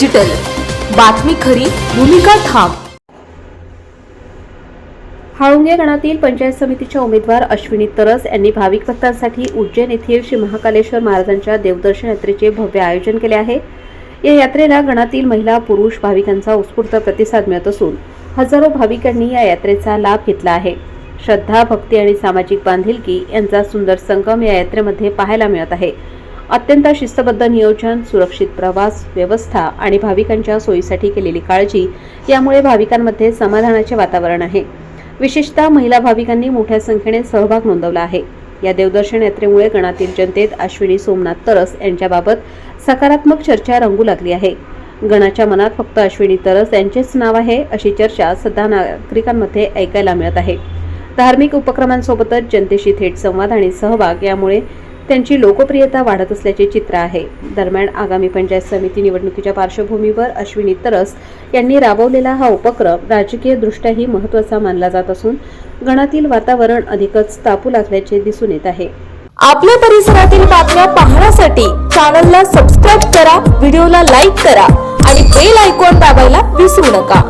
Digital बातमी खरी भूमिका ठाम. हाळुंगे गणातील पंचायत समितीच्या उमेदवार अश्विनी तरस यांनी भाविक भक्तांसाठी उज्जैन येथील श्री महाकालेश्वर महाराजांच्या देवदर्शन यात्रेचे भव्य आयोजन केले आहे. या यात्रेला गणातील महिला पुरुष भाविकांचा उत्स्फूर्त प्रतिसाद मिळत असून हजारो भाविकांनी या यात्रेचा लाभ घेतला आहे. श्रद्धा भक्ती आणि सामाजिक बांधिलकी यांचा सुंदर संगम या यात्रेमध्ये पाहायला मिळत आहे. अत्यंत शिस्तबद्ध नियोजन सुरक्षित प्रवास व्यवस्था आणि भाविकांच्या सोयीसाठी केलेली काळजी यामुळे भाविकांमध्ये समाधानाचे वातावरण आहे. विशेषतः महिला भाविकांनी मोठ्या संख्येने सहभाग नोंदवला आहे. या देवदर्शन यात्रेमुळे गणातील जनतेत अश्विनी सोमनाथ तरस यांच्याबाबत सकारात्मक चर्चा रंगू लागली आहे. गणाच्या मनात फक्त अश्विनी तरस यांचेच नाव आहे अशी चर्चा सध्या नागरिकांमध्ये ऐकायला मिळत आहे. धार्मिक उपक्रमांसोबतच जनतेशी थेट संवाद आणि सहभाग यामुळे त्यांची लोकप्रियता वाढत असल्याचे चित्र आहे. दरम्यान आगामी पंचायत समिती निवडणुकीच्या पार्श्वभूमीवर अश्विनी तरस यांनी राबवलेला हा उपक्रम राजकीय दृष्ट्याही महत्त्वाचा मानला जात असून गणातील वातावरण अधिकच तापू लागल्याचे दिसून येत आहे. आपल्या परिसरातील बातम्या पाहण्यासाठी चॅनलला सबस्क्राईब करा व्हिडिओला लाईक करा आणि बेल आयकॉन दाबायला विसरू नका.